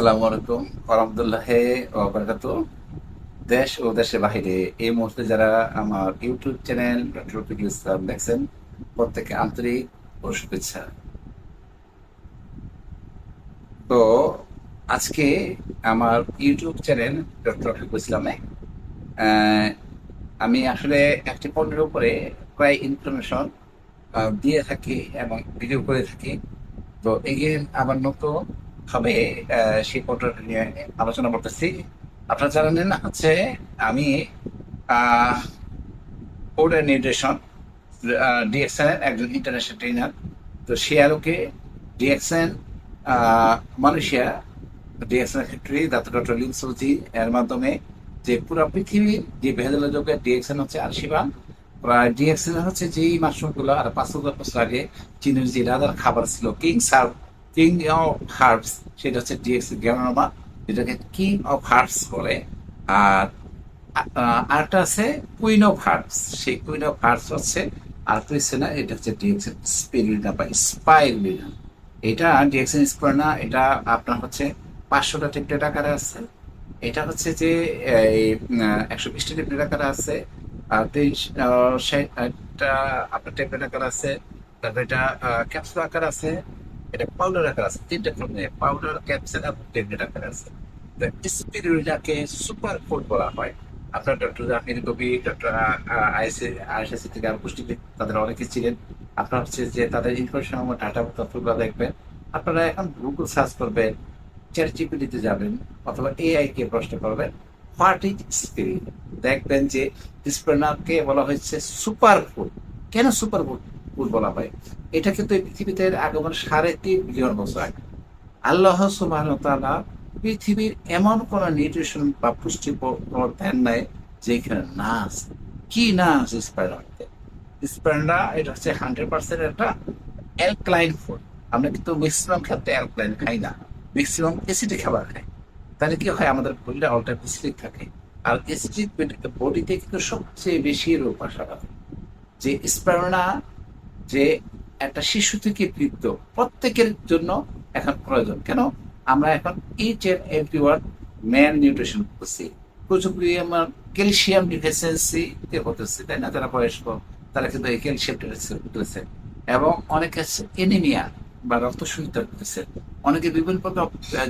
আসসালামু আলাইকুম বারাকাত দেশ ও দেশের বাহিরে এই মুহূর্তে যারা আমার ইউটিউব চ্যানেল ইসলাম দেখছেন প্রত্যেকে আন্তরিক ও শুভেচ্ছা। তো আজকে আমার ইউটিউব চ্যানেল ডক্টর রফিকুল ইসলামে আমি আসলে একটি পণ্যের উপরে প্রায় ইনফরমেশন দিয়ে থাকি এবং ভিডিও করে থাকি। তো এগেন আমার নতুন আহ, সেই পণ্যটা নিয়ে আলোচনা করতেছি। আপনারা জানেন না হচ্ছে আমি কোর্ডের নির্দেশন ডিএক্সএন একজন ইন্টারন্যাশনাল ট্রেনার তো সে আলোকে ডিএক্সএন মালয়েশিয়া ডিএক্সএন ফ্যাক্টরি ডাক্তার ডক্টর লিন সৌজি এর মাধ্যমে যে পুরো পৃথিবীর যে ভেজাল যোগের ডিএক্সএন হচ্ছে প্রায় ডিএক্সএন হচ্ছে যেই মাশরুমগুলো আর পাঁচ হাজার বছর আগে চীনের যে রাজার খাবার ছিল king serve king of herbs সেটা হচ্ছে ডিএক্সএন গ্যানোমা যেটাকে কিং অফ হার্বস বলে। আর আহ, আরেকটা আছে কুইন অফ হার্বস সেই কুইন অফ হার্বস হচ্ছে আর পেয়েছে না এটা হচ্ছে ডিএক্সএন স্পিরুলিনা বা স্পাইরুলিনা এটা ডিএক্সএন স্পিরুলিনা এটা আপনার হচ্ছে পাঁচশোটা টেপ্লেট আকারে আছে। এটা হচ্ছে যে এই একশো বিশটা টেপ্লেট আকারে আছে আর তেইশ আপনার টেপ্লেট আকার আছে তারপর এটা ক্যাপসুল আকার আছে এটা পাউডার আকার আছে, তিনটা ফর্মে পাউডার ক্যাপসুল এবং টেবলেট আকার আছে। সুপার ফুড বলা হয়। আপনার ডক্টর ডক্টর থেকে আর তাদের অনেকে ছিলেন। আপনার হচ্ছে যে তাদের ইনফরমেশন আমার ডাটা তথ্যগুলো দেখবেন। আপনারা এখন গুগল সার্চ করবেন চ্যাট জিপিটিতে যাবেন, অথবা এআই কে প্রশ্ন করবেন হোয়াট স্পিরিট দেখবেন যে বলা হয়েছে সুপার ফুড কেন সুপার ফুড ফুড বলা হয়? এটা কিন্তু পৃথিবীতে আগমন সাড়ে তিন বিলিয়ন বছর আগে। আল্লাহ সুবাহতালা পৃথিবীর এমন কোন নিউট্রিশন বা পুষ্টি দেন নাই যেখানে না আছে কি না আছে স্পাইরাতে স্পাইরা এটা হচ্ছে হান্ড্রেড পার্সেন্ট একটা অ্যালক্লাইন ফুড আমরা কিন্তু ম্যাক্সিমাম ক্ষেত্রে অ্যালক্লাইন খাই না। ম্যাক্সিমাম অ্যাসিডিক খাবার খাই। তাহলে কি হয়? আমাদের শরীরে অল টাইম থাকে। আর অ্যাসিডিক বডিতে কিন্তু সবচেয়ে বেশি রোগ আসা যে স্পারোনা যে একটা শিশু থেকে বৃদ্ধ প্রত্যেকের জন্য এখন প্রয়োজন। কেন? আমরা এখন each and every one man nutrition করছি প্রচুর পরিমাণ ক্যালসিয়াম ডিফিসিয়েন্সি হতেছে তাই না? যারা বয়স্ক, তারা কিন্তু এই ক্যালসিয়াম এবং অনেকে এনিমিয়া বা রক্ত শূন্যতা করতেছে। অনেকে বিভিন্ন প্রকার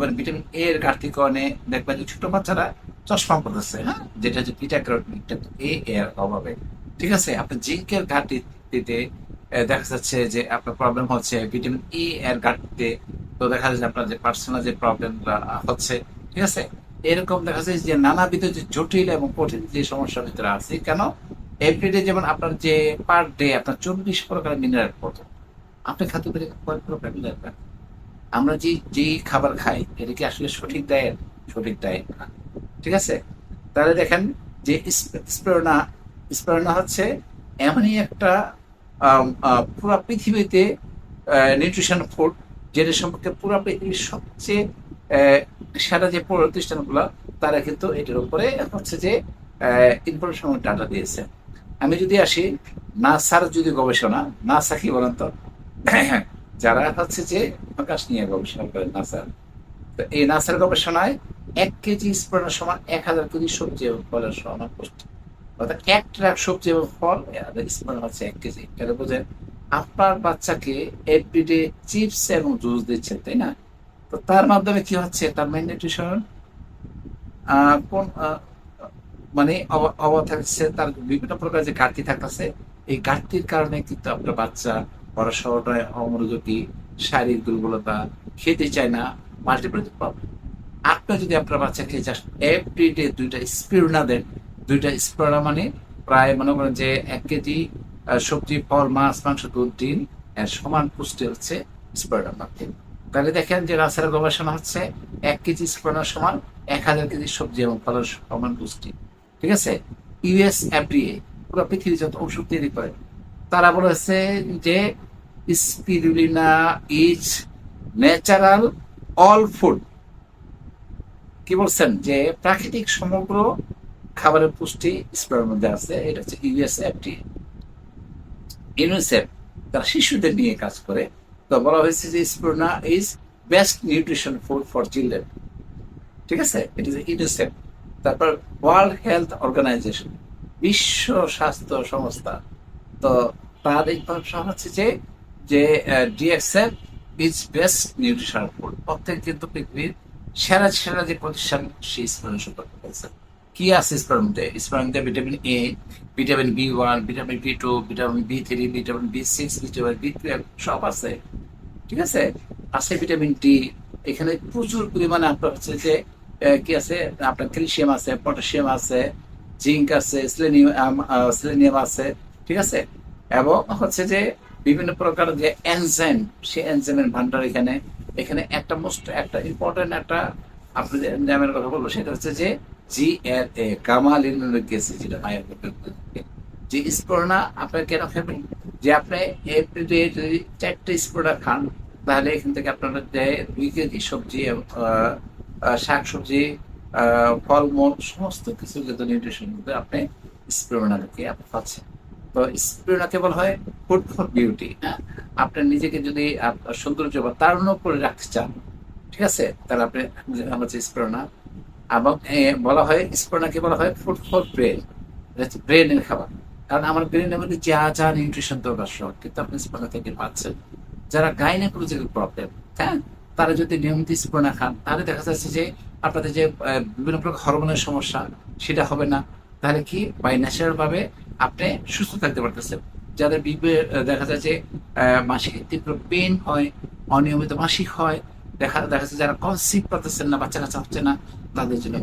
মানে ভিটামিন এ এর ঘাটতি কারণে দেখবেন যে ছোট বাচ্চারা চশমা পড়তেছে হ্যাঁ? যেটা হচ্ছে বিটা এ এর অভাবে। ঠিক আছে? আপনার জিঙ্কের ঘাটতিতে দেখা যাচ্ছে যে আপনার প্রবলেম হচ্ছে ভিটামিন ই এর ঘাটতিতে। তো দেখা যাচ্ছে আপনার যে পার্সোনাল যে প্রবলেম হচ্ছে, ঠিক আছে? এরকম দেখা যাচ্ছে যে নানাবিধ যে জটিল এবং কঠিন যে সমস্যার ভিতরে আছে, কেন? এভরিডে যেমন আপনার যে পার ডে আপনার চল্লিশ প্রকার মিনারেল পড়তো আপনি খাদ্য পেলে কয়েক প্রকার মিনারেল পান? আমরা যে যে খাবার খাই, এটা কি আসলে সঠিক ডায়েট সঠিক ডায়েট না। ঠিক আছে? তাহলে দেখেন যে স্প্রেরনা স্প্রেরনা হচ্ছে এমনই একটা পুরো পৃথিবীতে নিউট্রিশন ফুড যেটা সম্পর্কে পুরো পৃথিবীর সবচেয়ে সেরা যে প্রতিষ্ঠানগুলো, তারা কিন্তু এটার উপরে হচ্ছে যে ইনফরমেশন ডাটা দিয়েছে। আমি যদি আসি, নাসার যদি গবেষণা, নাসা কি বলেন তো? যারা হচ্ছে যে আকাশ নিয়ে গবেষণা করেন নাসার তো এই নাসার গবেষণায় এক কেজি স্প্রেনের সমান এক হাজার কেজি সবজি ফলের সমান পুষ্টি। অর্থাৎ এক ট্রাক সবজি এবং ফল হচ্ছে এক কেজি। এটা বোঝেন, আপনার বাচ্চাকে এভরিডে চিপস এবং জুস দিচ্ছেন তাই না? তো তার মাধ্যমে কি হচ্ছে? তার মেন নিউট্রিশন কোন মানে অভাব থাকছে তার বিভিন্ন প্রকার যে ঘাটতি থাকতেছে, এই ঘাটতির কারণে কিন্তু আপনার বাচ্চা পড়াশোনায় অমনোযোগী, শারীরিক দুর্বলতা খেতে চায় না মাল্টিপল প্রবলেম আপনি যদি আপনার বাচ্চাকে জাস্ট এভরিডে দুইটা স্পিরুনা দেন দুইটা স্পিরুনা মানে প্রায় মনে করেন যে এক কেজি সবজি ফল মাছ, মাংস দুধ, ডিম সমান পুষ্টি হচ্ছে স্পিরুনা মধ্যে তাহলে দেখেন যে রাস্তার গবেষণা হচ্ছে এক কেজি স্পিরুনার সমান এক হাজার কেজি সবজি এবং ফলের সমান পুষ্টি। ঠিক আছে? ইউএস এফডিএ পুরো পৃথিবী যত ওষুধ তৈরি করে, তারা বলেছে যে spirulina is natural all food কি বলছেন? যে প্রাকৃতিক সমগ্র খাবারের পুষ্টি স্প্রের মধ্যে আছে, এটা হচ্ছে ইউএস এফডিএ ইউনিসেফ তারা শিশুদের নিয়ে কাজ করে। তো বলা হয়েছে যে spirulina is best nutrition food for children ঠিক আছে? ইট ইজ ইউনিসেফ তারপর ওয়ার্ল্ড হেলথ অর্গানাইজেশন বিশ্ব স্বাস্থ্য সংস্থা। তো তার ইনফরমেশন হচ্ছে যে যে DXN is best nutrition food প্রত্যেক কিন্তু পৃথিবীর সেরা সেরা যে প্রতিষ্ঠান সেই স্মরণ সম্পর্কে বলছে। কি আছে স্পার্মতে স্পার্মতে vitamin A vitamin B one vitamin B two vitamin B three vitamin B six vitamin B twelve সব আছে। ঠিক আছে? আছে ভিটামিন ডি এখানে প্রচুর পরিমাণে আপনার হচ্ছে যে কি আছে? আপনার ক্যালসিয়াম আছে, পটাশিয়াম আছে, জিঙ্ক আছে, সেলেনিয়াম সেলেনিয়াম আছে। ঠিক আছে? এবং হচ্ছে যে, বিভিন্ন প্রকার যে এনজাইম, সেই এনজাইমের ভান্ডার এখানে। এখানে একটা মোস্ট একটা ইম্পর্টেন্ট একটা আপনি যে এনজাইমের কথা বলব, সেটা হচ্ছে যে জি এর লিনোলিক অ্যাসিড যেটা যে আপনার কেন খাবেন যে আপনি যদি চারটে খান, তাহলে এখান থেকে আপনার যে দুই কেজি সবজি শাক সবজি ফলমূল, সমস্ত কিছু কিন্তু নিউট্রিশন আপনি স্প্রেনাকে আপনি পাচ্ছেন। তো স্প্রেনাকে বলা হয় ফুড ফর বিউটি আপনার নিজেকে যদি সৌন্দর্য বা তারুণ্য করে রাখতে চান, ঠিক আছে? তাহলে আপনি, আমরা হচ্ছে স্প্রেনা এবং বলা হয় স্প্রেনাকে বলা হয় ফুড ফর ব্রেন ব্রেনের খাবার। কারণ আমার ব্রেনের মধ্যে যা যা নিউট্রিশন দরকার সব কিন্তু আপনি স্প্রেনা থেকে পাচ্ছেন। যারা গাইনাকোলজিক্যাল প্রবলেম হ্যাঁ? তারা যদি নিয়মিত স্প্রেনা খান, তাহলে দেখা যাচ্ছে যে আপনাদের যে বিভিন্ন প্রকার হরমোনের সমস্যা, সেটা হবে না। তাহলে কি? বাই ন্যাচারাল ভাবে আপনি সুস্থ থাকতে পারতেছেন। যাদের বিবে দেখা যায় যে মাসিক তীব্র পেন হয়, অনিয়মিত মাসিক হয় দেখা দেখা যাচ্ছে যারা কনসিভ না বাচ্চা কাচ্চা হচ্ছে না, তাদের জন্য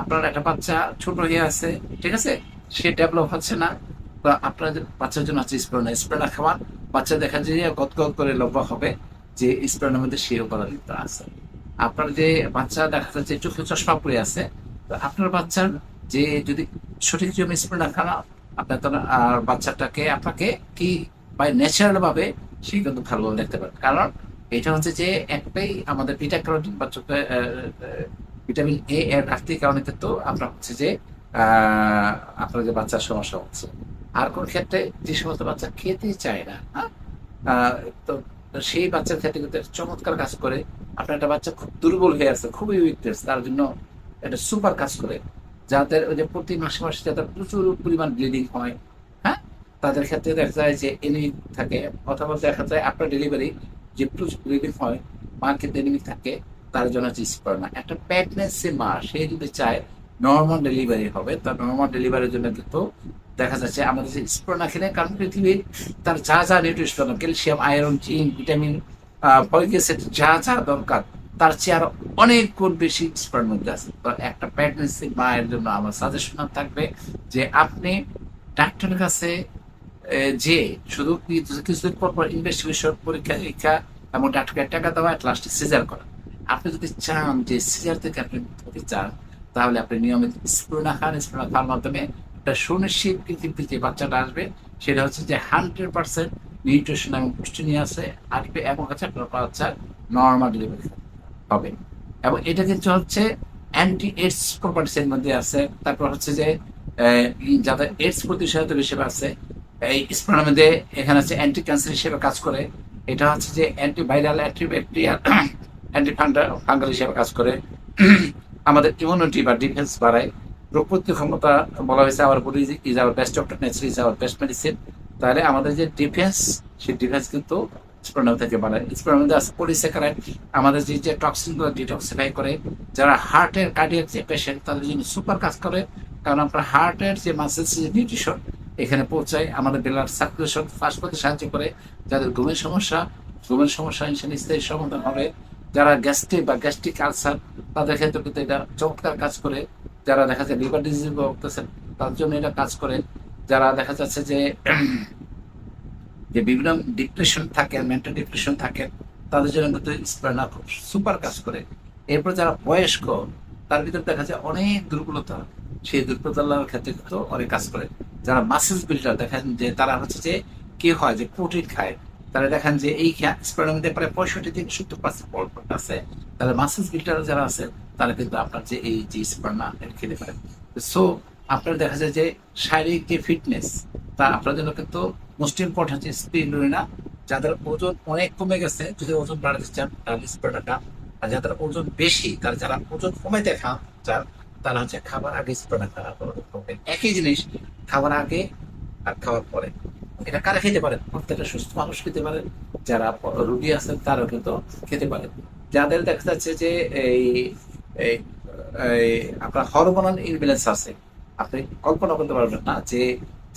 আপনার একটা বাচ্চা ছোট হয়ে আছে, ঠিক আছে? সে ডেভেলপ হচ্ছে না, বা আপনার বাচ্চার জন্য আছে বাচ্চা দেখা যায় গত গত করে লম্বা হবে, যে স্প্রেনার মধ্যে সেই উপাদানযুক্ত আছে। আপনার যে বাচ্চা দেখা যাচ্ছে চোখে চশমা পড়ে আছে, তো আপনার বাচ্চার যে যদি সঠিক জমি স্প্রেনা খাওয়া, আপনার তখন আর বাচ্চাটাকে আপনাকে কি বাই ন্যাচারাল ভাবে সে কিন্তু ভালো দেখতে পারে। কারণ এটা হচ্ছে যে একটাই আমাদের বিটা ক্যারোটিন বা ভিটামিন এ এর ঘাটতির কারণে কিন্তু আপনার হচ্ছে যে আপনার যে বাচ্চার সমস্যা হচ্ছে। আর কোন ক্ষেত্রে যে সমস্ত বাচ্চা খেতে চায় না হ্যাঁ? তো সেই বাচ্চার ক্ষেত্রে কিন্তু চমৎকার কাজ করে। আপনার একটা বাচ্চা খুব দুর্বল হয়ে আছে, খুবই উইকনেস তার জন্য একটা সুপার কাজ করে। যাদের ওই যে প্রতি মাসে মাসে যাদের প্রচুর পরিমাণ ব্লিডিং হয় হ্যাঁ? তাদের ক্ষেত্রে দেখা যায় যে এনি থাকে, অথবা দেখা যায় আপনার ডেলিভারি যে ব্লিডিং হয় মার ক্ষেত্রে এনিমিক থাকে, তার জন্য হচ্ছে না। একটা প্রেগনেন্সি মা, সে যদি চায় নর্মাল ডেলিভারি হবে, তার নর্মাল ডেলিভারির জন্য কিন্তু দেখা যাচ্ছে আমাদের যে স্প্রোনা খেলে, কারণ পৃথিবীর তার যা যা nutrition calcium iron zinc vitamin folic যা যা দরকার, তার চেয়ে আরও অনেক গুণ বেশি স্প্রের মধ্যে আছে। তো একটা প্রেগনেন্সি মায়ের জন্য আমার সাজেশন থাকবে যে আপনি ডাক্তারের কাছে যে শুধু কিছু- কিছুদিন পর পর ইনভেস্টিগেশন পরীক্ষা নিরীক্ষা এবং ডাক্তারকে টাকা দেওয়া লাস্টে সিজার করা। আপনি যদি চান যে সিজার থেকে আপনি হতে চান, তাহলে আপনি নিয়মিত স্প্রোনা খান। স্প্রোনা খাওয়ার মাধ্যমে একটা সুনিশ্চিত পৃথিবীতে যে বাচ্চাটা আসবে। সেটা হচ্ছে যে হান্ড্রেড পার্সেন্ট নিউট্রিশন এবং পুষ্টি নিয়ে আসে, আসবে এবং হচ্ছে আপনার বাচ্চা নর্মাল ডেলিভারি হবে। এবং এটা কিন্তু হচ্ছে অ্যান্টি এইডস প্রপার্টিস এর মধ্যে আছে। তারপর হচ্ছে যে যাদের এইডস প্রতিষেধক হিসেবে আছে এই স্প্রোনার মধ্যে এখানে আছে অ্যান্টি ক্যান্সার হিসেবে কাজ করে। এটা হচ্ছে যে অ্যান্টি ভাইরাল অ্যান্টি ফাঙ্গাল হিসেবে কাজ করে। আমাদের ইমিউনিটি বা ডিফেন্স বাড়ায়। রোগ প্রতিরোধ ক্ষমতা বলা হয়েছে আমার body is our best doctor nature is our best medicine তাহলে আমাদের যে ডিফেন্স সেই ডিফেন্স কিন্তু স্প্রোনাম থেকে বাড়ায়। স্প্রোনাম আছে পলিস্যাকারাইড আমাদের যে যে টক্সিনগুলো ডিটক্সিফাই করে, যারা হার্টের কার্ডিয়াক যে পেশেন্ট তাদের জন্য সুপার কাজ করে। কারণ আপনার হার্টের যে মাসেলস যে নিউট্রিশন এখানে পৌঁছায় আমাদের ব্লাড সার্কুলেশন ফাস্ট করতে সাহায্য করে। যাদের ঘুমের সমস্যা ঘুমের সমস্যা ইনশাল্লাহ স্থায়ী সমাধান হবে। যারা গ্যাস্ট্রিক বা গ্যাস্ট্রিক আলসার, তাদের ক্ষেত্রে কিন্তু এটা চমৎকার কাজ করে। যারা দেখা যায় লিভার ডিজিজ ভুগতেছেন, তার জন্য এটা কাজ করে। যারা দেখা যাচ্ছে যে যে বিভিন্ন ডিপ্রেশন থাকে মেন্টাল ডিপ্রেশন থাকে তাদের জন্য কিন্তু স্প্রেনা খুব সুপার কাজ করে। এরপর যারা বয়স্ক, তার ভিতরে দেখা যায় অনেক দুর্বলতা। সেই দুর্বলতার ক্ষেত্রে কিন্তু অনেক কাজ করে। যারা মাসেলস বিল্ডার দেখেন যে তারা হচ্ছে যে কি হয় যে প্রোটিন খায়, তারা দেখেন যে এই স্প্রেনার মধ্যে প্রায় পঁয়ষট্টি থেকে সত্তর পার্সেন্ট পলপট আছে। তাহলে মাসেলস বিল্ডার যারা আছে, তারা কিন্তু আপনার যে এই যে স্প্রেনা খেতে পারে। সো আপনার দেখা যায় যে শারীরিক যে ফিটনেস তা আপনার জন্য কিন্তু মোস্ট ইম্পর্টেন্ট যে স্পিরুলিনা যাদের ওজন অনেক কমে গেছে, যদি ওজন বাড়াতে চান, তাহলে স্প্রেটা আর যাদের ওজন বেশি, তার যারা ওজন কমাইতে খান চান তারা হচ্ছে খাবার আগে স্প্রেটা খাওয়া করবেন একই জিনিস খাবার আগে আর খাওয়ার পরে। এটা কারা খেতে পারেন প্রত্যেকটা সুস্থ মানুষ খেতে পারেন যারা রুগী আছেন, তারাও কিন্তু খেতে পারেন যাদের দেখা যাচ্ছে যে এই আপনার হরমোনাল ইনব্যালেন্স আছে, আপনি কল্পনা করতে পারবেন না যে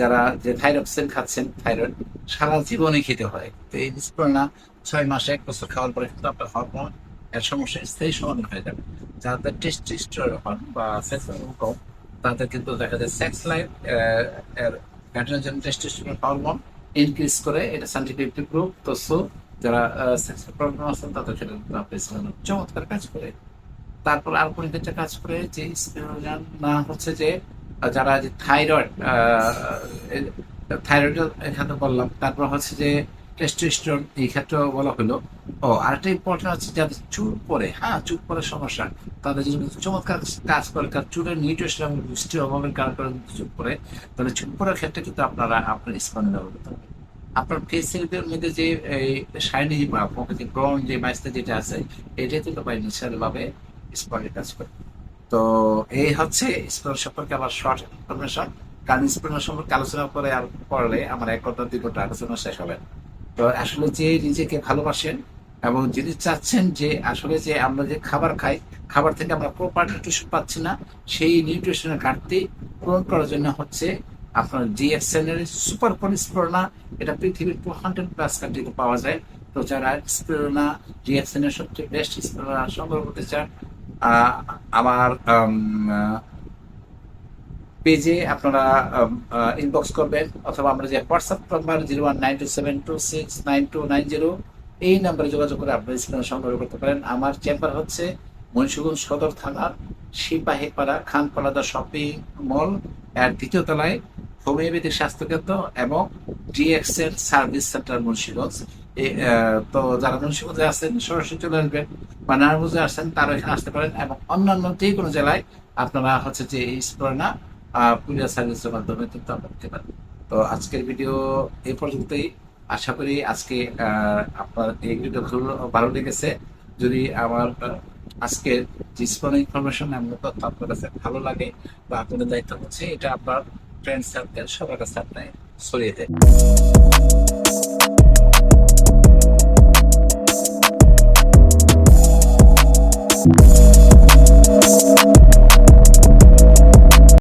যারা, যে থাইরক্সিন খাচ্ছেন থাইরয়েড সারা জীবনই খেতে হয়। তো এই না ছয় মাসে এক বছর খাওয়ার পরে কিন্তু আপনার হরমোন এর সমস্যা স্থায়ী সমাধান হয়ে যাবে। যাদের টেস্টিস্টোরন বা সেক্স কম, তাদের কিন্তু দেখা যায় সেক্স লাইফ এর গাইট্রোজেন টেস্টোস্টেরন হরমোন ইনক্রিজ করে এটা সাইন্টিফিক প্রুফ তো সো যারা সেক্স প্রবলেম আছেন, তাদের ক্ষেত্রে চমৎকার কাজ করে। তারপর আর ক্ষেত্রে কাজ করে যে ইসপ্রেনার না হচ্ছে যে যারা যে থাইরয়েড থাইরয়েড এখানে বললাম, তারপর হচ্ছে যে টেস্টোস্টেরন এই ক্ষেত্রে বলা হলো। ও, আরেকটা ইম্পর্টেন্ট হচ্ছে যাদের চুল পরে হ্যাঁ চুল পরে সমস্যা, তাদের জন্য চমৎকার কাজ করে, কারণ চুলের নিউট্রিশন এবং পুষ্টি অভাবের কারণে চুল পরে, তাহলে চুল পরার ক্ষেত্রে কিন্তু আপনারা আপনার স্পন ব্যবহার করতে আপনার ফেসের মধ্যে যে শাইনি যে মুখে যে ব্রন যে মাইসটা যেটা আছে এটাই কিন্তু বাই ন্যাচারাল ভাবে স্পনের কাজ করে। তো এই হচ্ছে স্পন সম্পর্কে আমার শর্ট ইনফরমেশন কারণ স্পনের সম্পর্কে আলোচনা করে আর পড়লে আমার এক ঘণ্টা, দুই ঘণ্টা আলোচনা শেষ হবে। আসলে যে নিজেকে ভালোবাসেন এবং যিনি চাচ্ছেন যে আসলে যে আমরা যে খাবার খাই, খাবার থেকে আমরা প্রপার নিউট্রিশন পাচ্ছি না, সেই নিউট্রিশনের ঘাটতি পূরণ করার জন্য হচ্ছে আপনার ডিএক্সএন এর সুপার পলিস্পোরনা এটা পৃথিবীর টু হান্ড্রেড প্লাস কান্ট্রিতে পাওয়া যায়। তো যারা স্পেরোনা এর সবচেয়ে বেস্ট স্পেরোনা সংগ্রহ করতে চান আমার পেজে আপনারা ইনবক্স করবেন অথবা আমরা যে WhatsApp number zero one nine two seven two six nine two nine zero এই নাম্বারে যোগাযোগ করে আপনারা স্ক্রিনে সংগ্রহ করতে পারেন। আমার চেম্বার হচ্ছে মুন্সিগঞ্জ সদর থানার সিপাহীপাড়া খানপাড়াদা শপিং মল এর দ্বিতীয় তলায় হোমিওপ্যাথিক স্বাস্থ্যকেন্দ্র এবং ডিএক্সএল সার্ভিস সেন্টার মুন্সিগঞ্জ। তো যারা মুন্সিগঞ্জে আছেন, সরাসরি চলে আসবেন বা নারায়ণগঞ্জে আসছেন তারা এখানে আসতে পারেন এবং অন্যান্য যে কোনো জেলায় আপনারা হচ্ছে যে এই স্প্রেনা পুলিয়া সার্ভিসের মাধ্যমে কিন্তু আমরা নিতে পারি। তো আজকের ভিডিও এই পর্যন্তই। আশা করি আজকে আপনার এই ভিডিও ভালো- লেগেছে। যদি আমার আজকে আজকের যে ইনফরমেশন এমন তথ্য আপনার কাছে ভালো লাগে বা আপনাদের দায়িত্ব হচ্ছে, এটা আপনার ফ্রেন্ড সার্কেল সবার কাছে আপনার ছড়িয়ে দেন